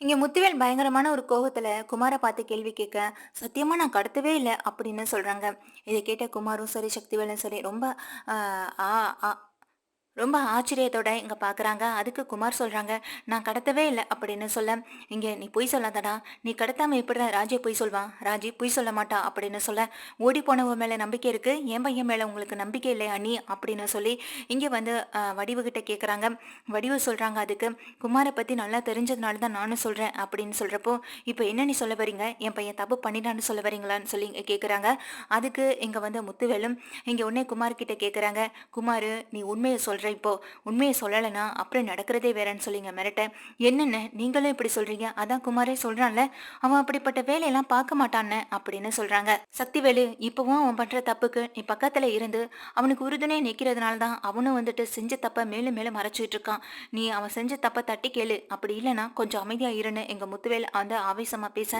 இங்க முத்துவேல் பயங்கரமான ஒரு கோவத்துல குமார பார்த்து கேள்வி கேட்க சத்தியமா நான் கடத்தவே இல்லை அப்படின்னு சொல்றாங்க. இதை கேட்ட குமாரும் சரி சக்திவேலும் சரி ரொம்ப ஆ ஆ ரொம்ப ஆச்சரியத்தோட இங்கே பார்க்குறாங்க அதுக்கு குமார் சொல்கிறாங்க நான் கடத்தவே இல்லை அப்படின்னு சொல்ல இங்கே நீ பொய் சொல்லாதடா. நீ கடத்தாமல் எப்படி ராஜே பொய் சொல்வான்? ராஜி பொய் சொல்ல மாட்டா அப்படின்னு சொல்ல ஓடி போனவ மேலே நம்பிக்கை இருக்குது என் பையன் மேலே உங்களுக்கு நம்பிக்கை இல்லையா நீ? அப்படின்னு சொல்லி இங்கே வந்து வடிவுகிட்ட கேட்குறாங்க வடிவு சொல்கிறாங்க அதுக்கு குமாரை பற்றி நல்லா தெரிஞ்சதுனால தான் நானும் சொல்கிறேன் அப்படின்னு சொல்கிறப்போ இப்போ என்ன நீ சொல்ல வரீங்க என் பையன் தப்பு பண்ணிட்டான்னு சொல்ல வரீங்களான்னு சொல்லி கேட்குறாங்க அதுக்கு இங்கே வந்து முத்துவேலும் இங்கே உடனே குமார் கேட்குறாங்க குமார் நீ உண்மையை சொல்கிறேன் இப்போ உண்மையை சொல்லலைன்னா அப்புறம் நடக்கிறதே வேறன்னு சொல்லிங்க மிரட்ட. என்னென்ன? நீங்களும் இப்படி சொல்கிறீங்க அதான் குமாரே சொல்கிறான்ல அவன் அப்படிப்பட்ட வேலையெல்லாம் பார்க்க மாட்டான்னு அப்படின்னு சொல்கிறாங்க சக்திவேலு இப்போவும் அவன் பண்ணுற தப்புக்கு நீ பக்கத்தில் இருந்து அவனுக்கு உறுதுணையாக நிற்கிறதுனால தான் அவனும் வந்துட்டு செஞ்ச தப்பை மேலும் மேலும் மறைச்சிட்டு இருக்கான். நீ அவன் செஞ்ச தப்பை தட்டி கேளு. அப்படி இல்லைன்னா கொஞ்சம் அமைதியாக இருன்னு எங்கள் முத்துவேல் அந்த ஆவேசமாக பேச.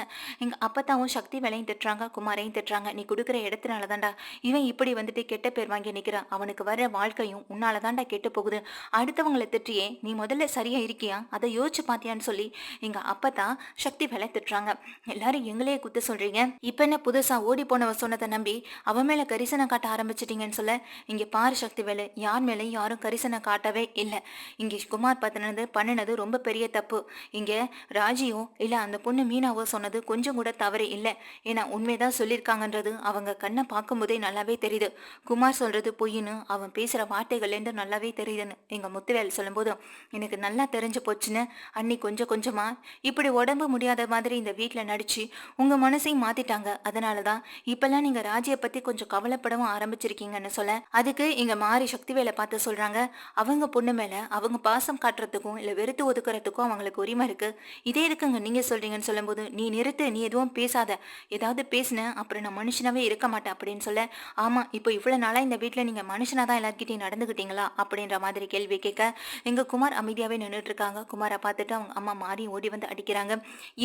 எங்கள் அப்பத்தாவும் சக்தி வேலையும் திட்டுறாங்க குமாரையும் திட்டுறாங்க. நீ கொடுக்குற இடத்துனால தான்டா இவன் இப்படி வந்துட்டு கெட்ட பேர் வாங்கி நிற்கிறான் அவனுக்கு வர வாழ்க்கையும் உன்னால தான்டா கெட்டு போகுது அடுத்தவங்களை திட்டியே நீ முதல்ல சரியா இருக்கியா? அதை யோசிச்சு பாத்தியான்னு சொல்லி எங்க தான் சக்தி வேலை திட்டுறாங்க. எல்லாரும் எங்களையே குத்து சொல்றீங்க. இப்ப என்ன புதுசா ஓடி போனவ சொன்னதை நம்பி அவன் மேல கரிசனம் காட்ட ஆரம்பிச்சிட்டீங்கன்னு சொல்ல இங்க பாரு சக்தி வேலை யார் மேலேயும் யாரும் கரிசனம் காட்டவே இல்லை. இங்க குமார் பத்தினது பண்ணினது ரொம்ப பெரிய தப்பு. இங்க ராஜியோ இல்ல அந்த பொண்ணு மீனாவோ சொன்னது கொஞ்சம் கூட தவறு இல்லை. ஏன்னா உண்மைதான் சொல்லியிருக்காங்கன்றது அவங்க கண்ணை பார்க்கும்போதே நல்லாவே தெரியுது. குமார் சொல்றது பொய்ன்னு அவன் பேசுற வார்த்தைகள்லேருந்து நல்லாவே தெரியுதுன்னு எங்கள் முத்துவேல் சொல்லும்போது எனக்கு நல்லா தெரிஞ்சு போச்சுன்னு அன்னி கொஞ்சம் கொஞ்சமாக இப்படி உடம்பு முடியாத மாதிரி இந்த வீட்டில் நடிச்சு உங்கள் மனசையும் மாற்றிட்டாங்க அதனால தான் இப்போல்லாம் நீங்கள் ராஜியை பற்றி கொஞ்சம் கவலைப்படவும் ஆரம்பிச்சிருக்கீங்கன்னு சொல்ல அதுக்கு இங்கே மாறி சக்திவேலை பார்த்து சொல்கிறாங்க அவங்க பொண்ணு மேலே அவங்க பாசம் காட்டுறதுக்கும் இல்லை வெறுத்து ஒதுக்குறதுக்கும் அவங்களுக்கு உரிமை இருக்குது இதே இருக்குங்க நீங்கள் சொல்கிறீங்கன்னு சொல்லும்போது நீ நிறுத்து நீ எதுவும் பேசாத. ஏதாவது பேசினேன் அப்புறம் நான் மனுஷனாவே இருக்க மாட்டேன் அப்படின்னு சொல்ல ஆமாம் இப்போ இவ்வளோ நாளாக இந்த வீட்டில் நீங்கள் மனுஷனா தான் எல்லார்கிட்டயும் நடந்துக்கிட்டீங்களா அப்படின்ற மாதிரி கேள்வி கேட்க எங்க குமார் அமைதியாவே நின்றுட்டு இருக்காங்க குமாரை பார்த்துட்டு அவங்க அம்மா மாறி ஓடி வந்து அடிக்கிறாங்க.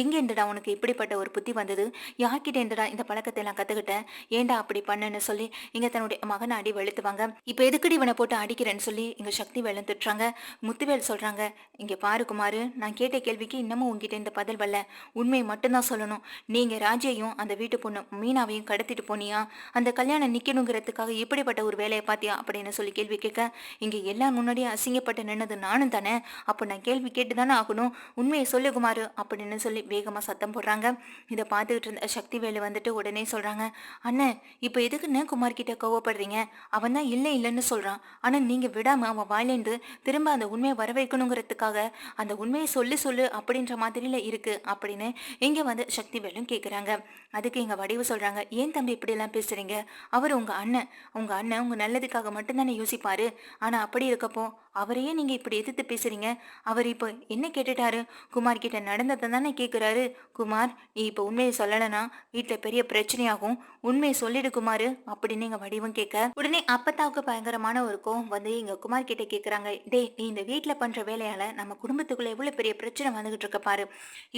எங்க இருந்துடா உனக்கு இப்படிப்பட்ட ஒரு புத்தி வந்தது? யார்கிட்ட இருந்துடா இந்த பழக்கத்தை எல்லாம் கத்துக்கிட்டேன் ஏன்டா அப்படி பண்ணுன்னு சொல்லி இங்க தன்னுடைய மகனை அடி வெளுத்துவாங்க. இப்போ எதுக்கடி இவனை போட்டு அடிக்கிறேன்னு சொல்லி இங்க சக்தி வேலன் திட்டுறாங்க முத்துவேல் சொல்றாங்க இங்க பாரு குமாரு நான் கேட்ட கேள்விக்கு இன்னமும் உங்ககிட்ட இந்த பதில் வரல. உண்மையை மட்டும்தான் சொல்லணும். நீங்க ராஜையும் அந்த வீட்டு பொண்ணு மீனாவையும் கடத்திட்டு போனியா? அந்த கல்யாணம் நிக்கணுங்கிறதுக்காக இப்படிப்பட்ட ஒரு வேலையை பாத்தியா அப்படின்னு சொல்லி கேள்வி கேட்க இங்க எல்லாம் முன்னாடியே அசிங்கப்பட்டு நின்னது நானும் தானே? அப்போ நான் கேள்வி கேட்டு தானே ஆகணும். உண்மையை சொல்லு குமார் அப்படின்னு சொல்லி வேகமாக சத்தம் போடுறாங்க. இதை பார்த்துக்கிட்டு இருந்த சக்தி வேலு வந்துட்டு உடனே சொல்கிறாங்க அண்ணன் இப்போ எதுக்குன்னு குமார் கிட்ட கோவப்படுறீங்க? அவன் தான் இல்லை இல்லைன்னு சொல்கிறான் ஆனால் நீங்கள் விடாமல் அவன் வாயிலேருந்து திரும்ப அந்த உண்மையை வர வைக்கணுங்கிறதுக்காக அந்த உண்மையை சொல்லு சொல்லு அப்படின்ற மாதிரியில் இருக்குது அப்படின்னு இங்கே வந்து சக்தி வேலும் கேட்குறாங்க அதுக்கு எங்கள் வடிவு சொல்கிறாங்க ஏன் தம்பி இப்படியெல்லாம் பேசுகிறீங்க அவர் உங்கள் அண்ணன். உங்கள் அண்ணன் உங்கள் நல்லதுக்காக மட்டும்தானே யோசிப்பார். ஆனால் அப்படி இருக்கப்போ அவரையே நீங்க இப்படி எதிர்த்து பேசுறீங்க? அவர் இப்போ என்ன கேட்டுட்டாரு? குமார் கிட்ட நடந்ததை தானே கேட்குறாரு குமார் நீ இப்போ உண்மையை சொல்லலைன்னா வீட்டில் பெரிய பிரச்சனையாகும். உண்மையை சொல்லிடு குமார் அப்படின்னு எங்கள் வடிவம் கேட்க உடனே அப்பத்தாவுக்கு பயங்கரமான ஒரு கோவம் வந்து எங்கள் குமார் கிட்ட கேட்குறாங்க டேய் நீ இந்த வீட்டில் பண்ற வேலையால நம்ம குடும்பத்துக்குள்ள எவ்வளோ பெரிய பிரச்சனை வந்துகிட்டு இருக்க பாரு.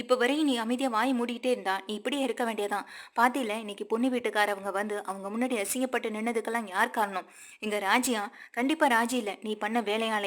இப்போ வரையும் நீ அமைதியாக வாய் மூடிக்கிட்டே இருந்தா நீ இப்படியே இருக்க வேண்டியதான் பாத்தியில இன்னைக்கு பொண்ணு வீட்டுக்காரவங்க வந்து அவங்க முன்னாடி அசிங்கப்பட்டு நின்னதுக்கெல்லாம் யார் காரணம்? இங்கே ராஜியா? கண்டிப்பா ராஜி இல்லை. நீ பண்ண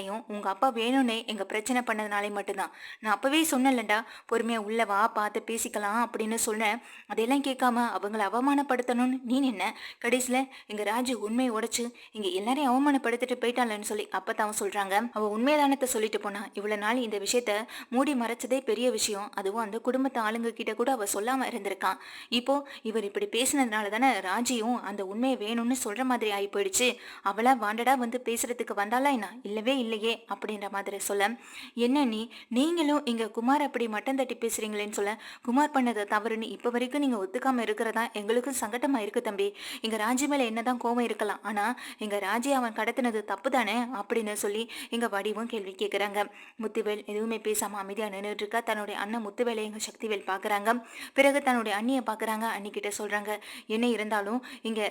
வேலையாலையும் உங்க அப்பா வேணும்னே எங்க பிரச்சனை பண்ணதுனாலே மட்டும்தான். நான் அப்பவே சொன்னேன்லடா பொறுமையா உள்ள வா பார்த்து பேசிக்கலாம் அப்படின்னு சொன்னேன். அதெல்லாம் கேட்காம அவங்கள அவமானப்படுத்தணும்னு நீ என்ன கடைசியில எங்க ராஜு உண்மையை உடைச்சு இங்க எல்லாரையும் அவமானப்படுத்திட்டு போயிட்டாளன்னு சொல்லி அப்பதான் சொல்றாங்க. அவ உண்மைதானத்தை சொல்லிட்டு போனா? இவ்வளவு நாள் இந்த விஷயத்த மூடி மறைச்சதே பெரிய விஷயம். அதுவும் அந்த குடும்பத்து ஆளுங்க கிட்ட கூட அவ சொல்லாம இருந்திருக்கான். இப்போ இவர் இப்படி பேசினதுனால தானே ராஜியும் அந்த உண்மையை வேணும்னு சொல்ற மாதிரி ஆகி போயிடுச்சு அவளா வாண்டடா வந்து பேசுறதுக்கு வந்தாளா என்ன? இல்லவே இல்லை. இல்லையே அப்படின்ற மாதிரி சொல்ல என்ன நீ? நீங்களும் இங்க குமார் அப்படி மட்டம் தட்டி பேசுறீங்களேன்னு சொல்ல குமார் பண்ணது தவறுன்னு இப்ப வரைக்கும் நீங்க ஒத்துக்காம இருக்கிறதா? எங்களுக்கும் சங்கடமா இருக்கு தம்பி. எங்க ராஜி மேல என்னதான் கோவம் இருக்கலாம். ஆனா எங்க ராஜி அவன் கடத்தினது தப்பு தானே அப்படின்னு சொல்லி எங்க வடிவும் கேள்வி கேட்குறாங்க முத்துவேல் எதுவுமே பேசாம அமைதியா நின்றுட்டு இருக்கா? தன்னுடைய அண்ணன் முத்துவேலை எங்க சக்திவேல் பாக்குறாங்க. பிறகு தன்னுடைய அண்ணியை பாக்குறாங்க. அண்ணிக்கிட்ட சொல்கிறாங்க சொல்றாங்க என்ன இருந்தாலும் இங்க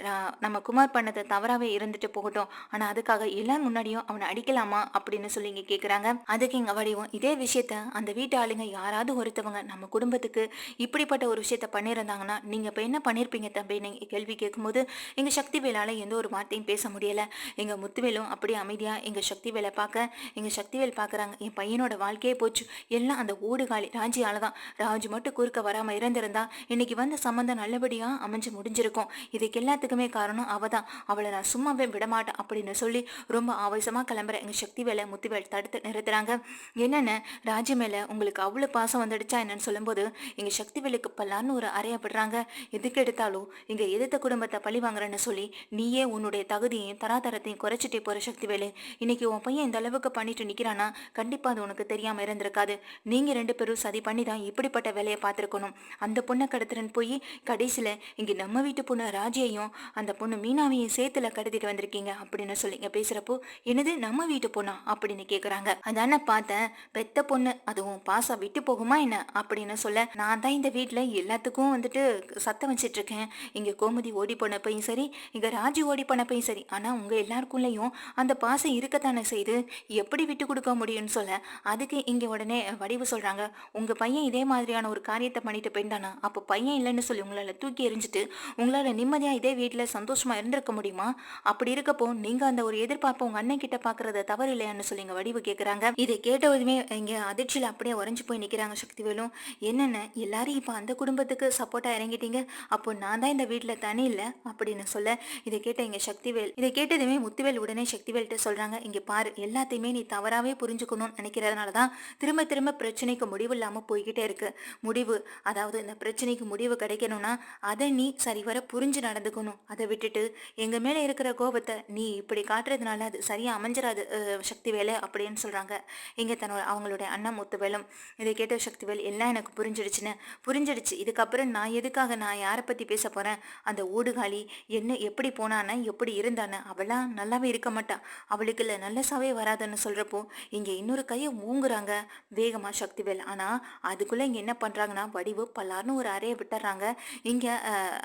நம்ம குமார் பண்ணதை தவறாவே இருந்துட்டு போகட்டும். ஆனா அதுக்காக எல்லாம் முன்னாடியும் அவனை அடிக்கலாமா? அப்படின்னு சொல்லி இங்க கேக்குறாங்க. அதுக்கு இங்க வடிவம். இதே விஷயத்த அந்த வீட்டு ஆளுங்க யாராவது ஒருத்தவங்க நம்ம குடும்பத்துக்கு இப்படிப்பட்ட ஒரு விஷயத்த பண்ணியிருந்தாங்கன்னா நீங்க இப்ப என்ன பண்ணிருப்பீங்க தம்பி? கேள்வி கேட்கும்போது எங்க சக்தி வேலால எந்த ஒரு வார்த்தையும் பேச முடியல. எங்க முத்துவேலும் அப்படியே அமைதியா எங்க சக்தி வேலை பார்க்க எங்க சக்திவேல் பாக்குறாங்க. என் பையனோட வாழ்க்கையே போச்சு. எல்லாம் அந்த ஓடுகாலி ராஜியால தான். ராஜு மட்டும் குறுக்க வராம இருந்திருந்தா இன்னைக்கு வந்த சம்மந்தம் நல்லபடியா அமைஞ்சு முடிஞ்சிருக்கும். இதுக்கு எல்லாத்துக்குமே காரணம் அவள் தான் அவளை நான் சும்மாவே விடமாட்டேன் அப்படின்னு சொல்லி ரொம்ப ஆவேசமா கிளம்புற எங்க சக்தி வேலை முத்துவேல் தடுத்து நிறுத்துறாங்க. என்னென்ன? ராஜி மேல உங்களுக்கு அவ்வளோ பாசம் வந்துடுச்சா என்னன்னு சொல்லும்போது எங்க சக்தி வேலுக்கு பல்லான்னு ஒரு அறையப்படுறாங்க எதுக்கு எடுத்தாலும் இங்க எதிர்த்த குடும்பத்தை பழி வாங்குறேன்னு சொல்லி நீயே உன்னுடைய தகுதியையும் தராதரத்தையும் குறைச்சிட்டே போற சக்திவேலு இன்னைக்கு உன் பையன் இந்த அளவுக்கு பண்ணிட்டு நிக்கிறானா? கண்டிப்பா அது உனக்கு தெரியாம இருந்திருக்காது. நீங்க ரெண்டு பேரும் சதி பண்ணி தான் இப்படிப்பட்ட வேலையை பார்த்துருக்கணும். அந்த பொண்ணை கடத்துறன்னு போய் கடைசியில இங்க நம்ம வீட்டு பொண்ணு ராஜியையும் அந்த பொண்ணு மீனாவையும் சேர்த்துல கடத்திட்டு வந்திருக்கீங்க அப்படின்னு சொல்லி பேசுறப்போ என்னது நம்ம வீட்டு பொண்ணு? அப்படின்னு கேக்குறாங்க. அதானே பார்த்தேன். பெத்த பொண்ணு அதுவும் பாசா விட்டு போகுமா என்ன? அப்படின்னு சொல்ல நான் தான் இந்த வீட்டுல எல்லாத்துக்கும் வந்துட்டு சத்தம் வச்சிட்டு இருக்கேன். இங்க கோமதி ஓடி போனப்பையும் சரி இங்க ராஜி ஓடி போனப்பையும் சரி ஆனா உங்க எல்லாருக்குள்ளயும் அந்த பாசம் இருக்கத்தானே செய்து எப்படி விட்டு கொடுக்க முடியும்னு சொல்ல அதுக்கு இங்க உடனே வடிவு சொல்றாங்க. உங்க பையன் இதே மாதிரியான ஒரு காரியத்தை பண்ணிட்டு போயிருந்தானா? அப்போ பையன் இல்லைன்னு சொல்லி உங்களால தூக்கி எறிஞ்சிட்டு உங்களால நிம்மதியா இதே வீட்டுல சந்தோஷமா இருந்திருக்க முடியுமா? அப்படி இருக்கப்போ நீங்க அந்த ஒரு எதிர்பார்ப்பு உங்க அண்ணன் கிட்ட பாக்குறத தவறு இல்லையான்னு சொல்லி இங்க வடிவு கேட்குறாங்க இதை கேட்டதுமே இங்கே அதிர்ச்சியில் அப்படியே உறைஞ்சு போய் நிற்கிறாங்க சக்திவேலும். என்னென்ன? எல்லாரும் இப்போ அந்த குடும்பத்துக்கு சப்போர்ட்டாக இறங்கிட்டீங்க. அப்போ நான் தான் இந்த வீட்டில் தனி இல்லை அப்படின்னு சொல்ல இதை கேட்ட இங்க சக்திவேல். இதை கேட்டதுமே முத்துவேல் உடனே சக்திவேல்கிட்ட சொல்றாங்க இங்கே பாரு எல்லாத்தையுமே நீ தவறாகவே புரிஞ்சுக்கணும்னு நினைக்கிறதுனால தான் திரும்ப திரும்ப பிரச்சனைக்கு முடிவு இல்லாமல் போய்கிட்டே இருக்கு. முடிவு அதாவது இந்த பிரச்சனைக்கு முடிவு கிடைக்கணும்னா அதை நீ சரிவர புரிஞ்சு நடந்துக்கணும். அதை விட்டுட்டு எங்க மேல இருக்கிற கோபத்தை நீ இப்படி காட்டுறதுனால அது சரியா அமைஞ்சிடாது சக்திவேலு அப்படின்னு சொல்கிறாங்க இங்கே தன்னோட அவங்களுடைய அண்ணன் முத்துவேலும். இதை கேட்ட சக்திவேல் எல்லாம் எனக்கு புரிஞ்சிடுச்சுன்னு? புரிஞ்சிடுச்சு. இதுக்கப்புறம் நான் எதுக்காக நான் யாரை பற்றி பேச போகிறேன் அந்த ஊடுகாலி என்ன எப்படி போனான்னு எப்படி இருந்தானே அவளாம் நல்லாவே இருக்க மாட்டா. அவளுக்கு இல்லை நல்ல சாவே வராதுன்னு சொல்கிறப்போ இங்கே இன்னொரு கையை மூங்குறாங்க வேகமாக சக்திவேல். ஆனால் அதுக்குள்ளே இங்கே என்ன பண்ணுறாங்கன்னா வடிவு பல்லார்னு ஒரு அறையை விட்டுறாங்க. இங்கே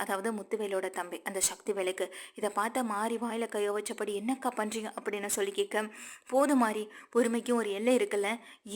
அதாவது முத்துவேலோட தம்பி அந்த சக்திவேலுக்கு. இதை பார்த்தா மாறி வாயில கைய வச்சபடி என்னக்கா பண்ணுறீங்க அப்படின்னு சொல்லி கேட்க போதும் மாறி பொறுமைக்கும் ஒரு எல்லை இருக்குல்ல.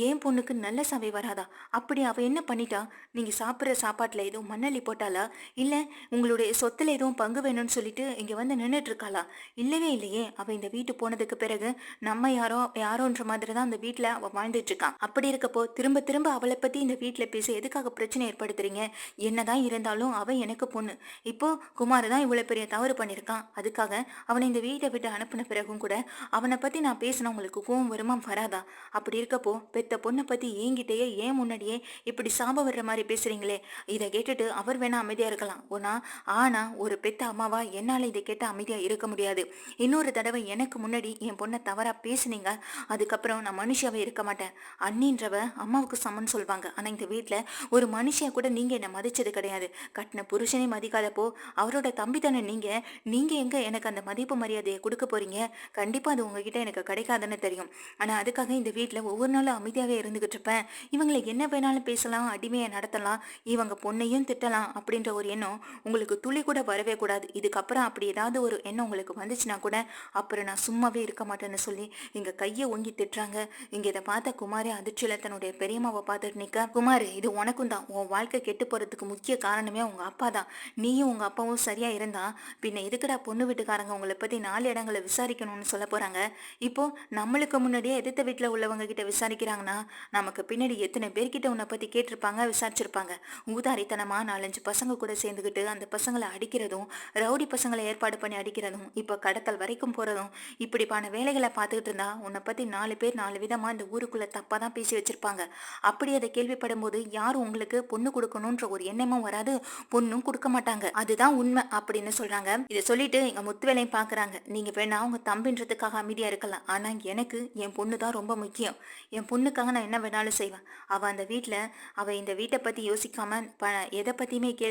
ஏன் பொண்ணுக்கு நல்ல சவை வராதா? அப்படி அவ என்ன பண்ணிட்டா? நீங்க சாப்பிட்ற சாப்பாட்டுல எதுவும் மண்ணள்ளி போட்டாளா? இல்ல உங்களுடைய சொத்துல எதுவும் பங்கு வேணும்னு சொல்லிட்டு இங்க வந்து நின்றுட்டு இருக்காளா இல்லவே இல்லையே. அவ இந்த வீட்டு போனதுக்கு பிறகு நம்ம யாரோ யாரோன்ற மாதிரி தான் அந்த வீட்டுல அவ வாழ்ந்துட்டு இருக்கான் அப்படி இருக்கப்போ திரும்ப திரும்ப அவளை பத்தி இந்த வீட்டுல பேசி எதுக்காக பிரச்சனை ஏற்படுத்துறீங்க? என்னதான் இருந்தாலும் அவ எனக்கு பொண்ணு. இப்போ குமார் தான் இவ்வளவு பெரிய தவறு பண்ணியிருக்கான் அதுக்காக அவனை இந்த வீட்டை விட்டு அனுப்பின பிறகும் கூட அவனை பத்தி நான் பேசினா அவங்களுக்கு கோவம் வருமா? வராதா? அப்படி இருக்கப்போ பெத்த பொண்ணை பத்தி என்கிட்டயே ஏன் முன்னாடியே இப்படி சாப வர்ற மாதிரி பேசுறீங்களே? இதை கேட்டுட்டு அவர் வேணா அமைதியா இருக்கலாம். ஓனா ஆனா ஒரு பெத்த அம்மாவா என்னால இதை கேட்டு அமைதியா இருக்க முடியாது. இன்னொரு தடவை எனக்கு முன்னாடி என் பொண்ணை தவறா பேசுனீங்க அதுக்கப்புறம் நான் மனுஷியாவே இருக்க மாட்டேன். அண்ணின்றவ அம்மாவுக்கு சமன் சொல்வாங்க. ஆனா இந்த வீட்டில் ஒரு மனுஷியா கூட நீங்க என்ன மதிச்சது கிடையாது. கட்டின புருஷனே மதிக்காதப்போ அவரோட தம்பி தானே நீங்க நீங்க எங்க எனக்கு அந்த மதிப்பு மரியாதையை கொடுக்க போறீங்க? கண்டிப்பா அது உங்ககிட்ட எனக்கு கிடைக்காதுன்னு தெரியும். ஆனால் அதுக்காக இந்த வீட்டில் ஒவ்வொரு நாளும் அமைதியாகவே இருந்துகிட்டு இருப்பேன் இவங்களை என்ன வேணாலும் பேசலாம் அடிமையை நடத்தலாம் இவங்க பொண்ணையும் திட்டலாம் அப்படின்ற ஒரு எண்ணம் உங்களுக்கு துளி கூட வரவே கூடாது. இதுக்கப்புறம் அப்படி ஏதாவது ஒரு எண்ணம் உங்களுக்கு வந்துச்சுன்னா கூட அப்புறம் நான் சும்மாவே இருக்க மாட்டேன்னு சொல்லி இங்க கையை ஓங்கி திட்டுறாங்க. இங்க இதை பார்த்த குமாரே அதிர்ச்சியில் தன்னுடைய பெரியம்மாவை பார்த்துட்டு நிற்க குமார் இது உனக்கும் தான். உன் வாழ்க்கை கெட்டு போகிறதுக்கு முக்கிய காரணமே உங்கள் அப்பா தான். நீயும் உங்கள் அப்பாவும் சரியாக இருந்தா பின்ன எதுக்குடா பொண்ணு வீட்டுக்காரங்க உங்களை பற்றி நாலு இடங்களை விசாரிக்கணும்னு சொல்ல போகிறாங்க இப்போ நம்மளுக்கு முன்னாடியே எதிர்த்த வீட்டில் உள்ளவங்க கிட்ட விசாரிக்கிறாங்கன்னா நமக்கு பின்னாடி எத்தனை பேர்கிட்ட உன்னை பற்றி கேட்டிருப்பாங்க விசாரிச்சிருப்பாங்க. ஊதாரித்தனமாக நாலஞ்சு பசங்க கூட சேர்ந்துக்கிட்டு அந்த பசங்களை அடிக்கிறதும் ரவுடி பசங்களை ஏற்பாடு பண்ணி அடிக்கிறதும் இப்போ கடத்தல் வரைக்கும் போகிறதும் இப்படிப்பான வேலைகளை பார்த்துக்கிட்டு இருந்தா உன்னை பற்றி நாலு பேர் நாலு விதமாக இந்த ஊருக்குள்ளே தப்பாக தான் பேசி வச்சிருப்பாங்க. அப்படி அதை கேள்விப்படும் போது யாரும் உங்களுக்கு பொண்ணு கொடுக்கணுன்ற ஒரு எண்ணமும் வராது பொண்ணும் கொடுக்க மாட்டாங்க. அதுதான் உண்மை அப்படின்னு சொல்கிறாங்க இதை சொல்லிட்டு எங்க முத்துவேலையும் பார்க்குறாங்க நீங்கள் வேணா அவங்க தம்பின்றதுக்காக அமைதியாக இருக்கலாம். ஆனால் எனக்கு என் பொண்ணு தான் ரொம்ப முக்கியம். என் பொண்ணுக்காக நான் என்ன வேணாலும் செய்வேன். அவள் அந்த வீட்டில் அவள் இந்த வீட்டை பற்றி யோசிக்காம ப எதை பற்றியுமே கே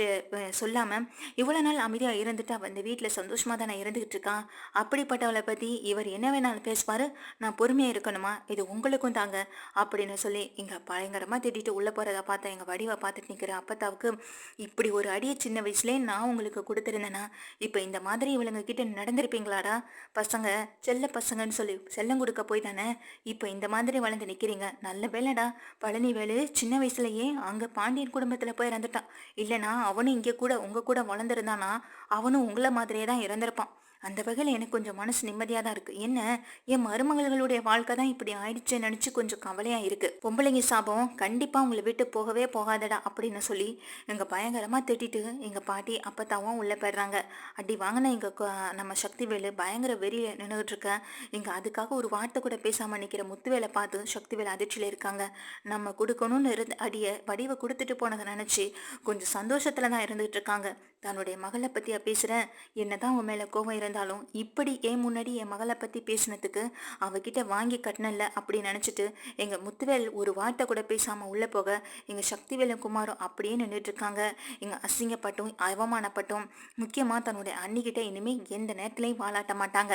சொல்லாமல் இவ்வளோ நாள் அமைதியாக இருந்துட்டு அவள் இந்த வீட்டில் சந்தோஷமா தானே இருந்துக்கிட்டு இருக்கான் அப்படிப்பட்டவளை பற்றி இவர் என்ன வேணாலும் பேசுவார்? நான் பொறுமையாக இருக்கணுமா? இது உங்களுக்கும் தாங்க. அப்படின்னு சொல்லி இங்கே பயங்கரமாக திட்டிட்டு உள்ளே போகிறத பார்த்தா எங்கள் வடிவை பார்த்துட்டு நிற்கிற அப்பத்தாவுக்கு இப்படி ஒரு அடியை சின்ன வயசுலேயே நான் உங்களுக்கு கொடுத்துருந்தேன்னா இப்போ இந்த மாதிரி இவளுங்க கிட்ட நடந்திருப்பீங்களாடா? பசங்க செல்ல பசங்கன்னு சொல்லி செல்லம் கொடுக்க போய் தானே? இப்போ இந்த மாதிரி வளர்ந்து நிற்கிறீங்க நல்ல வேலைடா. பழனிவேலு சின்ன வயசுலயே அங்கே பாண்டியன் குடும்பத்தில் போய் இறந்துட்டான். இல்லைனா அவனும் இங்கே கூட உங்கள் கூட வளர்ந்துருந்தானா? அவனும் உங்களை மாதிரியே தான் இறந்திருப்பான். அந்த வகையில் எனக்கு கொஞ்சம் மனசு நிம்மதியாக தான் இருக்குது என்ன? என் மருமகளுடைய வாழ்க்கை தான் இப்படி ஆயிடுச்சு நினச்சி கொஞ்சம் கவலையாக இருக்குது பொம்பளைங்க சாபம் கண்டிப்பாக உங்களை விட்டு போகவே போகாதடா அப்படின்னு சொல்லி எங்கள் பயங்கரமாக திட்டிட்டு எங்கள் பாட்டி அப்பத்தாவும் உள்ளே போயிடுறாங்க. அடி வாங்கின எங்கள் நம்ம சக்திவேலு பயங்கர வெறியில் நின்றுட்டு இருக்கேன் இங்கே அதுக்காக ஒரு வார்த்தை கூட பேசாமல் நிற்கிற முத்துவேலை பார்த்து சக்திவேல் அதிர்ச்சியில் இருக்காங்க. நம்ம கொடுக்கணும்னு இருந்த அடியை வடிவை கொடுத்துட்டு போனதை நினச்சி கொஞ்சம் சந்தோஷத்தில் தான் இருந்துகிட்டு இருக்காங்க. தன்னுடைய மகளை பற்றியா பேசுகிறேன் என்ன தான் உன் மேலே கோவம் இருந்தாலும் இப்படி ஏன் முன்னாடி என் மகளை பற்றி பேசினதுக்கு அவகிட்ட வாங்கி கட்டினல அப்படின்னு நினச்சிட்டு எங்கள் முத்துவேல் ஒரு வார்த்தை கூட பேசாமல் உள்ளே போக எங்கள் சக்திவேலும் குமாரும் அப்படியே நின்றுட்டு இருக்காங்க. எங்கள் அசிங்கப்பட்டும் அவமானப்பட்டும் முக்கியமாக தன்னுடைய அன்னிக்கிட்ட இனிமேல் எந்த நேரத்துலையும் வாழாட்ட மாட்டாங்க.